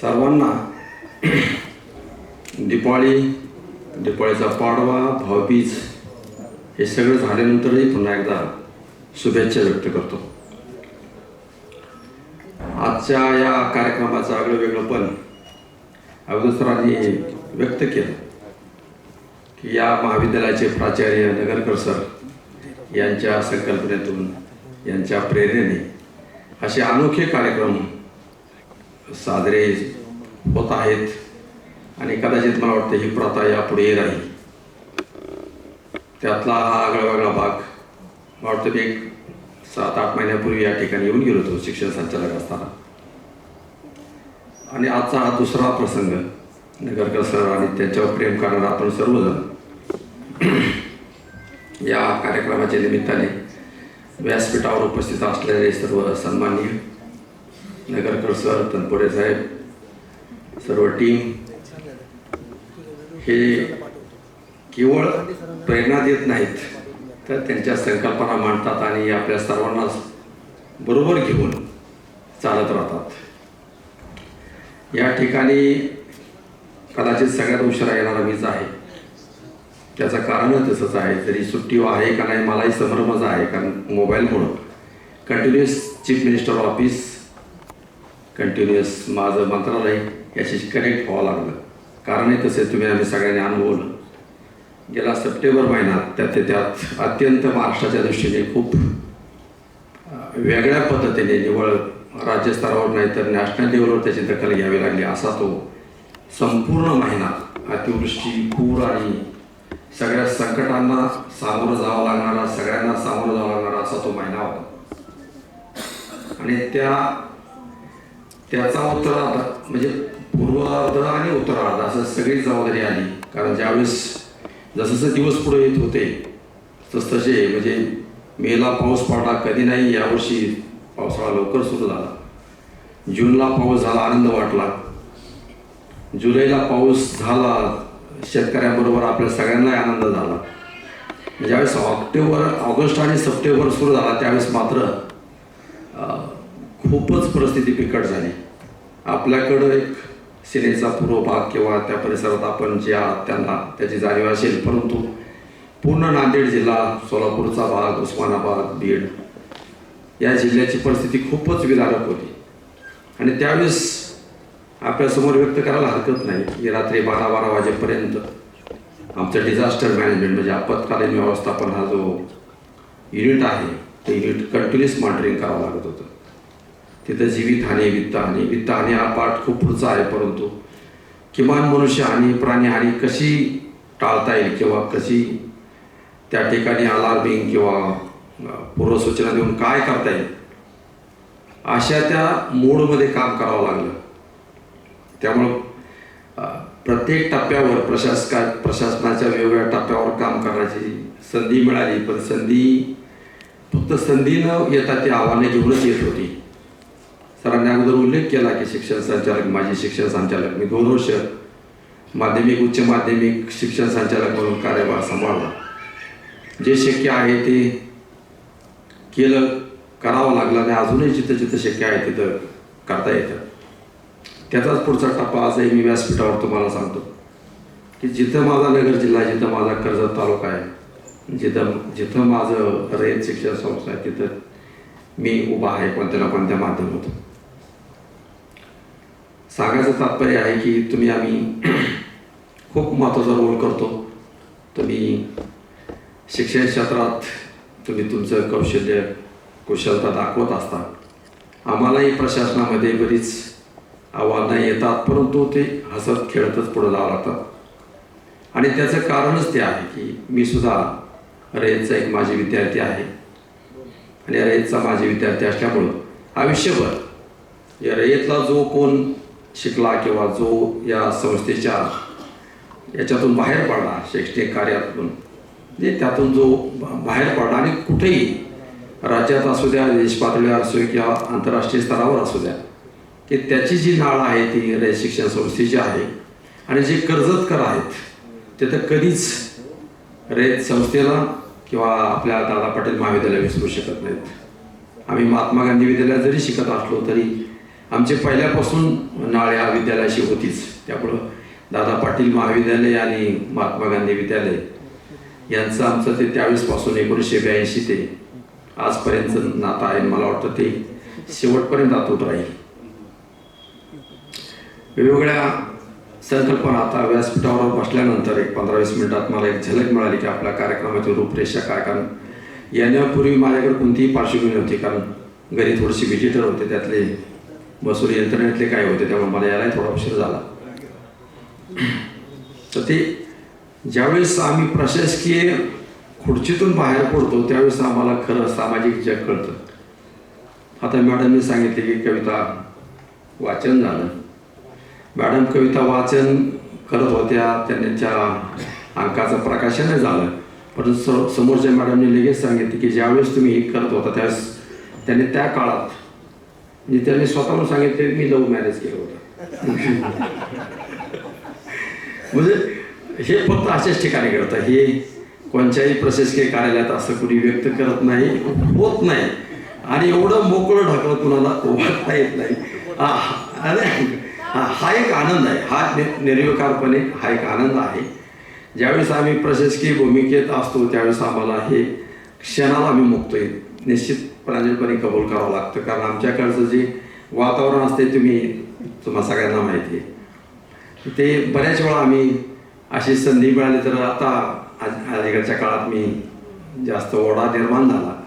सर्वांना दिपाळी दिपाळीचा पाडवा भाऊबीज हे सगळं झाल्यानंतरही पुन्हा एकदा शुभेच्छा व्यक्त करतो. आजच्या या कार्यक्रमाचं आगळं वेगळं पण अगोदर सरांनी व्यक्त केलं की या महाविद्यालयाचे प्राचार्य नगरकर सर यांच्या संकल्पनेतून यांच्या प्रेरणेने असे अनोखे कार्यक्रम साजरे होत आहेत आणि कदाचित मला वाटतं ही प्रथा यापुढे राहील. त्यातला हा आगळा वेगळा भाग मला वाटतं मी एक सात आठ महिन्यापूर्वी या ठिकाणी येऊन गेलो होतो शिक्षण संचालक असताना. आणि आजचा हा दुसरा प्रसंग नगरकर सर आणि त्यांच्यावर प्रेम करणारा आपण सर्वजण या कार्यक्रमाच्या निमित्ताने व्यासपीठावर उपस्थित असलेले सर्व सन्माननीय नगरकर सर तनपुरे साहेब सर्व टीम हे केवळ प्रेरणा देत नाहीत तर त्यांच्या संकल्पना मांडतात आणि आपल्या सर्वांना बरोबर घेऊन चालत राहतात. या ठिकाणी कदाचित सगळ्यात उशिरा येणारा मीच आहे. त्याचं कारणच तसंच आहे जरी सुट्टी आहे का नाही मलाही संभ्रमच आहे कारण मोबाईलमुळं continuous chief minister office continuous माझं मंत्रालय याच्याशी कनेक्ट व्हावं लागलं. कारणही तसे तुम्ही आम्ही सगळ्यांनी अनुभवलं. गेला सप्टेंबर महिन्यात त्यात त्यात अत्यंत महाराष्ट्राच्या दृष्टीने खूप वेगळ्या पद्धतीने निवळ राज्यस्तरावर नाही तर नॅशनल लेवलवर त्याची दखल घ्यावी लागली असा तो संपूर्ण महिना अतिवृष्टी पूर आणि सगळ्या संकटांना सामोरं जावं लागणारा सगळ्यांना सामोरं जावं लागणारा असा तो महिना होता. आणि त्या त्याचा उत्तरार्ध म्हणजे पूर्वार्ध आणि उत्तरार्ध असं सगळी जबाबदारी आली. कारण ज्यावेळेस जसं दिवस पुढे येत होते तस तसे म्हणजे मेला पाऊस पडला कधी नाही यावर्षी पावसाळा लवकर सुरू झाला. जूनला पाऊस झाला आनंद वाटला. जुलैला पाऊस झाला शेतकऱ्यांबरोबर आपल्या सगळ्यांनाही आनंद झाला. ज्यावेळेस ऑक्टोबर ऑगस्ट आणि सप्टेंबर सुरू झाला त्यावेळेस मात्र खूपच परिस्थिती बिकट झाली. आपल्याकडं एक सिनेचा पूर्व भाग किंवा त्या परिसरात आपण जे आहात त्यांना त्याची जाणीव असेल. परंतु पूर्ण नांदेड जिल्हा सोलापूरचा भाग उस्मानाबाद बीड या जिल्ह्याची परिस्थिती खूपच विदारक होती. आणि त्यावेळेस आपल्यासमोर व्यक्त करायला हरकत नाही की रात्री बारा बारा वाजेपर्यंत आमचं डिझास्टर मॅनेजमेंट म्हणजे आपत्कालीन व्यवस्थापन हा जो युनिट आहे ते युनिट कंटिन्युअस मॉनिटरिंग करावं लागत होतं. तिथं जीवितहानी वित्तहानी वित्तहानी हा पाठ खूप पुढचा आहे परंतु किमान मनुष्यहानी प्राणीहानी कशी टाळता येईल किंवा कशी त्या ठिकाणी अलार्मिंग किंवा पूर्वसूचना देऊन काय करता येईल? अशा त्या मूडमध्ये काम करावं लागलं. त्यामुळं प्रत्येक टप्प्यावर प्रशासका प्रशासनाच्या वेगवेगळ्या टप्प्यावर काम करण्याची संधी मिळाली पण संधी फक्त संधी न येता ती आव्हाने घेऊनच येत होती. अगोदर उल्लेख केला की शिक्षण संचालक माझे शिक्षण संचालक. मी दोन वर्ष माध्यमिक उच्च माध्यमिक शिक्षण संचालक म्हणून कार्यभार सांभाळला. जे शक्य आहे ते केलं करावं लागलं आणि अजूनही जिथं जिथं शक्य आहे तिथं करता येतं. त्याचाच पुढचा टप्पा असाही मी व्यासपीठावर तुम्हाला सांगतो. की जिथं माझा नगर जिल्हा आहे, जिथं माझा कर्जत तालुका आहे जिथं जिथं माझं रयत शिक्षण संस्था आहे तिथं मी उभा आहे कोणत्या ना कोणत्या माध्यमातून. सांगायचं तात्पर्य आहे की तुम्ही आम्ही खूप महत्त्वाचा रोल करतो. तुम्ही शिक्षण क्षेत्रात तुम्ही तुमचं कौशल्य कुशलता दाखवत असता. आम्हालाही प्रशासनामध्ये बरीच आव्हानं येतात परंतु ते हसत खेळतच पुढे जावं लागतात आणि त्याचं कारणच ते आहे की मी सुद्धा रयतचा एक माझी विद्यार्थी आहे. आणि या रयतचा माझे विद्यार्थी असल्यामुळं आयुष्यभर या रयतला जो कोण शिकला किंवा जो या संस्थेच्या याच्यातून बाहेर पडला शैक्षणिक कार्यातून म्हणजे त्यातून जो बा- बाहेर पडला आणि कुठेही राज्यात असू द्या देश पातळीवर असू किंवा आंतरराष्ट्रीय स्तरावर असू द्या की त्याची जी नाळ आहे ती रयत शिक्षण संस्थेची आहे आणि जे कर्जतकर आहेत ते तर कधीच रयत संस्थेला किंवा आपल्या दादा पाटील महाविद्यालय विसरू शकत नाहीत. आम्ही महात्मा गांधी विद्यालयात जरी शिकत असलो तरी आमचे पहिल्यापासून नाळ या विद्यालयाशी होतीच. त्यामुळं दादा पाटील महाविद्यालय आणि महात्मा गांधी विद्यालय यांचं आमचं ते त्यावेळेसपासून एकोणीसशे ब्याऐंशी ते आजपर्यंत नातं आहे मला वाटतं ते शेवटपर्यंत आतूत राहील. वेगवेगळ्या संकल्पना आता व्यासपीठावर बसल्यानंतर एक पंधरा वीस मिनिटात मला एक झलक मिळाली की आपल्या कार्यक्रमाची रूपरेषा काय? कारण येण्यापूर्वी माझ्याकडे कोणतीही पार्श्वभूमी नव्हती. कारण घरी थोडीशी व्हिजिटर होते त्यातले मसुरी यंत्रणेतले काय होते त्यामुळे मला यायला थोडा उशीर झाला. तर ते ज्यावेळेस आम्ही प्रशासकीय खुर्चीतून बाहेर पडतो त्यावेळेस आम्हाला खरं सामाजिक जग कळतं. आता मॅडमने सांगितले की कविता वाचन झालं. मॅडम कविता वाचन करत होत्या त्यांच्या अंकाचं प्रकाशनही झालं. परंतु स समोरच्या मॅडमने लगेच सांगितले की ज्यावेळेस तुम्ही हे करत होता त्यावेळेस त्यांनी त्या काळात म्हणजे त्यांनी स्वतःला सांगितले मी लव्ह मॅरेज केलं होतं. म्हणजे हे फक्त अशाच ठिकाणी घडतं. हे कोणत्याही प्रशासकीय कार्यालयात असं कुणी व्यक्त करत नाही होत नाही. आणि एवढं मोकळं ढकलं कुणाला वागता येत नाही. हा- अरे हा एक आनंद आहे. हा नि- निर्विकारपणे हा एक आनंद आहे. ज्यावेळेस आम्ही प्रशासकीय भूमिकेत असतो त्यावेळेस आम्हाला हे क्षणाला आम्ही आहे निश्चित प्राणीपणे कबूल करावं लागतं. कारण आमच्याकडचं जे वातावरण असते तुम्ही तुम्हाला सगळ्यांना माहिती आहे ते बऱ्याच वेळा आम्ही अशी संधी मिळाली तर आता आज- अलीकडच्या काळात मी जास्त ओढा निर्माण झाला.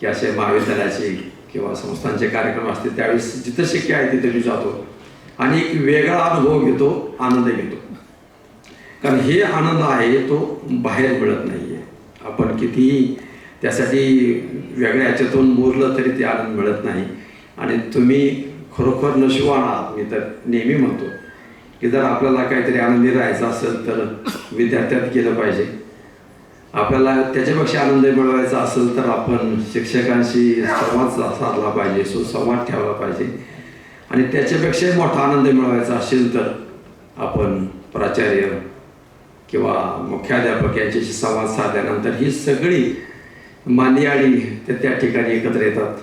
की असे महाविद्यालयाचे किंवा संस्थांचे कार्यक्रम असतील त्यावेळेस जिथं शक्य आहे तिथे मी जातो. आणि एक वेगळा अनुभव घेतो आनंद घेतो. कारण हे आनंद आहे तो बाहेर मिळत नाही आहे आपण कितीही त्यासाठी वेगळ्या याच्यातून मोरलं तरी ते आनंद मिळत नाही. आणि तुम्ही खरोखर नशिवान आहात मी तर नेहमी म्हणतो. की जर आपल्याला काहीतरी आनंदी राहायचं असेल तर विद्यार्थ्यात गेलं पाहिजे. आपल्याला त्याच्यापेक्षा आनंद मिळवायचा असेल तर आपण शिक्षकांशी संवाद साधला पाहिजे सुसंवाद ठेवला पाहिजे. आणि त्याच्यापेक्षाही मोठा आनंद मिळवायचा असेल तर आपण प्राचार्य किंवा मुख्याध्यापक यांच्याशी संवाद साधल्यानंतर ही सगळी मानियाळी ते त्या ठिकाणी एकत्र येतात.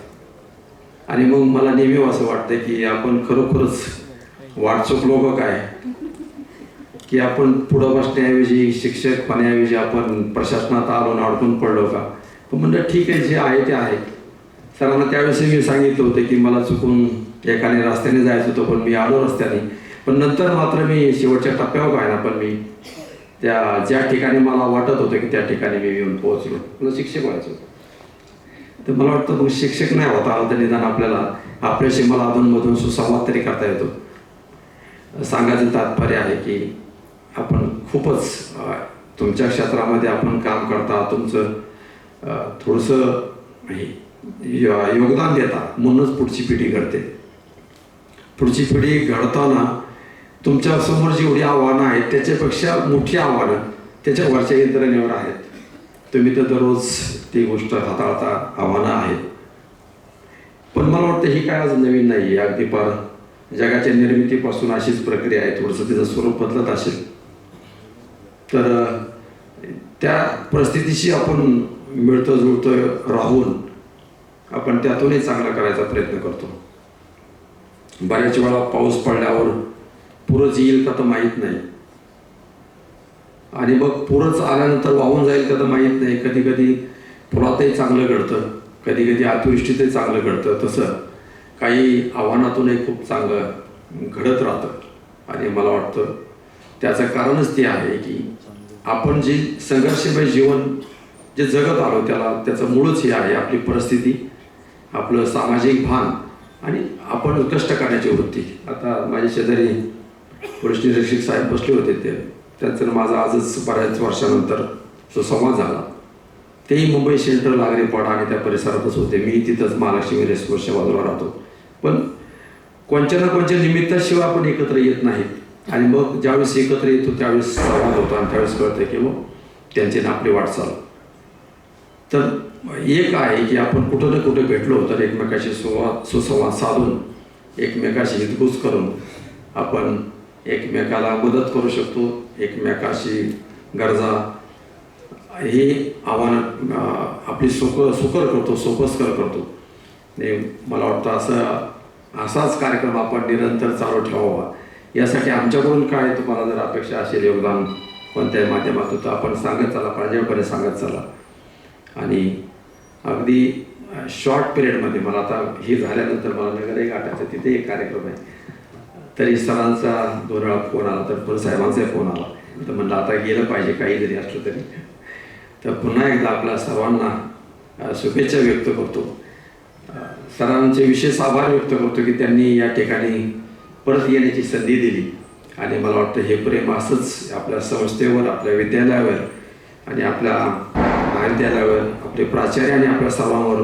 आणि मग मला नेहमी असं वाटतं की आपण खरोखरच वाटचूक लोक काय? की आपण पुढं बसण्याऐवजी शिक्षक पाण्याऐवजी आपण प्रशासनात आलो अडकून पडलो का? पण म्हणलं ठीक आहे जे आहे ते आहे. सरांना त्यावेळेस मी सांगितलं होतं की मला चुकून एकाने रस्त्याने जायचं होतं पण मी आलो रस्त्याने. पण नंतर मात्र मी शेवटच्या टप्प्यावर पाहिला पण मी त्या ज्या ठिकाणी मला वाटत होतं की त्या ठिकाणी मी येऊन पोहोचलो. मला शिक्षक व्हायचं होतं. तर मला वाटतं मग शिक्षक नाही होता आला तर निदान आपल्याला आपल्याशी मला अधूनमधून सुसंवाद तरी करता येतो. सांगायचं तात्पर्य आहे की आपण खूपच तुमच्या क्षेत्रामध्ये आपण काम करता तुमचं थोडंसं हे, य- योगदान देता म्हणूनच पुढची पिढी घडते. पुढची पिढी घडताना तुमच्यासमोर जेवढी आव्हानं आहेत त्याच्यापेक्षा मोठी आव्हानं त्याच्या वरच्या यंत्रणेवर आहेत. तुम्ही तर दररोज ती गोष्ट हाताळता आव्हानं आहेत. पण मला वाटतं ही काय आज नवीन नाही आहे अगदी पार जगाच्या निर्मितीपासून अशीच प्रक्रिया आहे. थोडंसं तिचं स्वरूप बदलत असेल. तर त्या परिस्थितीशी आपण मिळतं जुळतं राहून आपण त्यातूनही चांगला करायचा प्रयत्न करतो. बऱ्याच वेळा पाऊस पडल्यावर पुरच येईल का तर माहीत नाही. आणि मग पुरच आल्यानंतर वाहून जाईल का तर माहीत नाही. कधी कधी पुरातही चांगलं घडतं. कधी कधी अतिवृष्टीतही चांगलं घडतं. तसं काही आव्हानातूनही खूप चांगलं घडत राहतं. आणि मला वाटतं त्याचं कारणच ते आहे की आपण जे संघर्षमय जीवन जे जगत आलो त्याला त्याचं मूळच हे आहे आपली परिस्थिती आपलं सामाजिक भान आणि आपण कष्ट करण्याची वृत्ती. आता माझ्या शेजारी पोलीस निरीक्षक साहेब बसले होते ते. त्यांचं माझा आजच बऱ्याच वर्षानंतर सुसंवाद झाला. तेही मुंबई सेंट्रल नागरीपाडा आणि त्या परिसरातच होते. मी तिथंच महालक्ष्मी रेस्टोरच्या बाजूला राहतो. पण कोणत्या ना कोणत्या निमित्ताशिवाय आपण एकत्र येत नाहीत. आणि मग ज्यावेळेस एकत्र येतो त्यावेळेस संवाद होतो आणि त्यावेळेस कळतं की मग त्यांची ना आपली वाटचाल. तर एक आहे की आपण कुठं ना कुठे भेटलो तर एकमेकाशी सुवाद सुसंवाद साधून एकमेकाशी हितगुज करून आपण एकमेकाला मदत करू शकतो. एकमेकाशी गरजा हे आव्हान आपली सुख सुकर करतो सोपस्कर करतो. आणि मला वाटतं असं असाच कार्यक्रम आपण निरंतर चालू ठेवावा. यासाठी आमच्याकडून काय तुम्हाला जर अपेक्षा असेल योगदान कोणत्याही माध्यमातून तर आपण सांगत चला प्रांजळपणे सांगत चला. आणि अगदी शॉर्ट पिरियडमध्ये मला आता हे झाल्यानंतर मला नगर गाठायचं तिथे एक कार्यक्रम आहे. तरी सरांचा दोन फोन आला तर पण साहेबांचाही फोन आला. तर म्हणलं आता गेलं पाहिजे काही जरी असलं तरी. तर पुन्हा एकदा आपल्या सर्वांना शुभेच्छा व्यक्त करतो. सरांचे विशेष आभार व्यक्त करतो की त्यांनी या ठिकाणी परत येण्याची संधी दिली. आणि मला वाटतं हे प्रेम असंच आपल्या संस्थेवर आपल्या विद्यालयावर आणि आपल्या महाविद्यालयावर आपले प्राचार्य आणि आपल्या सर्वांवर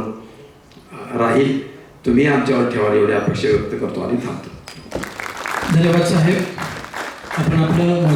राहील. तुम्ही आमच्यावर ठेवाल एवढी अपेक्षा व्यक्त करतो आणि थांबतो. धन्यवाद साहेब. आपण आपलं